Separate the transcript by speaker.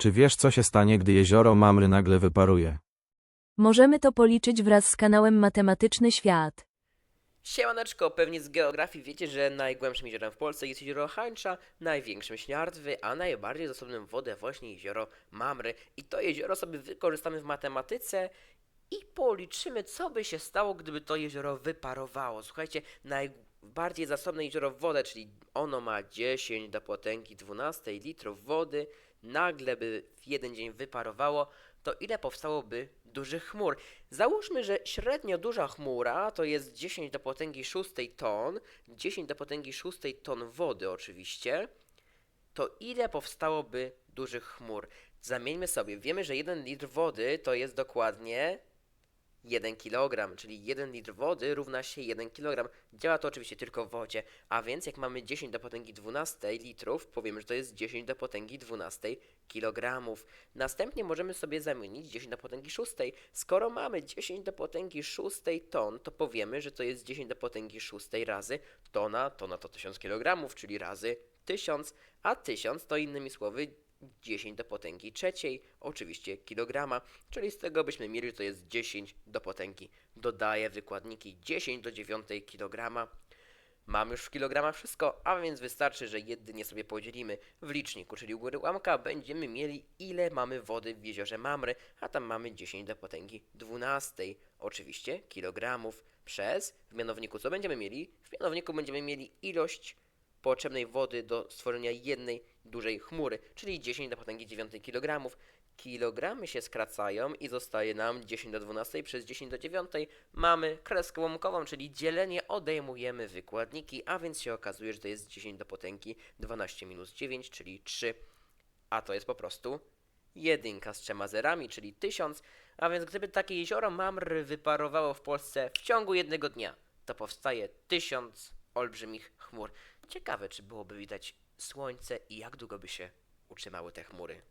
Speaker 1: Czy wiesz, co się stanie, gdy jezioro Mamry nagle wyparuje?
Speaker 2: Możemy to policzyć wraz z kanałem Matematyczny Świat.
Speaker 3: Siemaneczko, pewnie z geografii wiecie, że najgłębszym jeziorem w Polsce jest jezioro Hańcza, największym Śniardwy, a najbardziej zasobnym wodę właśnie jezioro Mamry. I to jezioro sobie wykorzystamy w matematyce i policzymy, co by się stało, gdyby to jezioro wyparowało. Słuchajcie, najbardziej zasobne jezioro w wodę, czyli ono ma 10 do potęgi 12 litrów wody, nagle by w jeden dzień wyparowało, to ile powstałoby dużych chmur? Załóżmy, że średnio duża chmura to jest 10 do potęgi 6 ton, 10 do potęgi 6 ton wody oczywiście, to ile powstałoby dużych chmur? Zamieńmy sobie, wiemy, że 1 litr wody to jest dokładnie 1 kg, czyli 1 litr wody równa się 1 kg. Działa to oczywiście tylko w wodzie, a więc jak mamy 10 do potęgi 12 litrów, powiemy, że to jest 10 do potęgi 12 kg. Następnie możemy sobie zamienić 10 do potęgi 6. Skoro mamy 10 do potęgi 6 ton, to powiemy, że to jest 10 do potęgi 6 razy tona, tona to 1000 kg, czyli razy 1000, a 1000 to innymi słowy 10 do potęgi trzeciej, oczywiście kilograma, czyli z tego byśmy mieli, że to jest 10 do potęgi. Dodaję wykładniki 10 do 9 kilograma. Mam już w kilogramach wszystko, a więc wystarczy, że jedynie sobie podzielimy w liczniku, czyli u góry ułamka, będziemy mieli ile mamy wody w jeziorze Mamry, a tam mamy 10 do potęgi 12, oczywiście kilogramów, przez, w mianowniku co będziemy mieli? W mianowniku będziemy mieli ilość potrzebnej wody do stworzenia jednej dużej chmury, czyli 10 do potęgi 9 kg. Kilogramy się skracają i zostaje nam 10 do 12 przez 10 do 9. Mamy kreskę łamkową, czyli dzielenie odejmujemy wykładniki, a więc się okazuje, że to jest 10 do potęgi 12 minus 9, czyli 3. A to jest po prostu jedynka z trzema zerami, czyli 1000. A więc gdyby takie jezioro Mamry wyparowało w Polsce w ciągu jednego dnia, to powstaje 1000 olbrzymich chmur. Ciekawe, czy byłoby widać słońce i jak długo by się utrzymały te chmury.